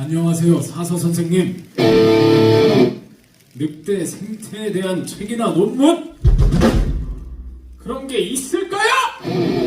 안녕하세요 사서 선생님 늑대 생태에 대한 책이나 논문 그런 게 있을까요?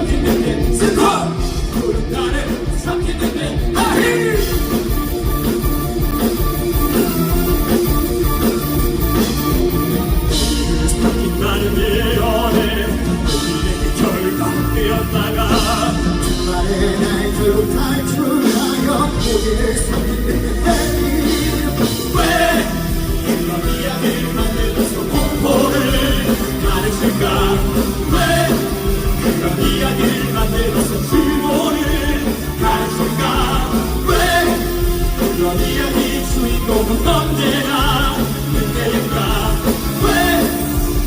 삼키는데 나를 섞이 삼킨 하기. 행복은 언제나 그때일까? 왜?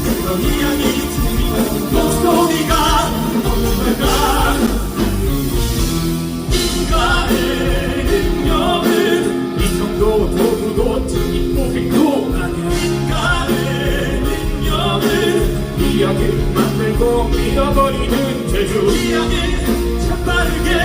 그런 이야기 재미없는 목소리가 없는 걸까 인간의 능력은 이 정도 도구도 특이고 행도 아니야 인간의 능력은 이야기 만들고 잃어버리는 재주 이야기 참 빠르게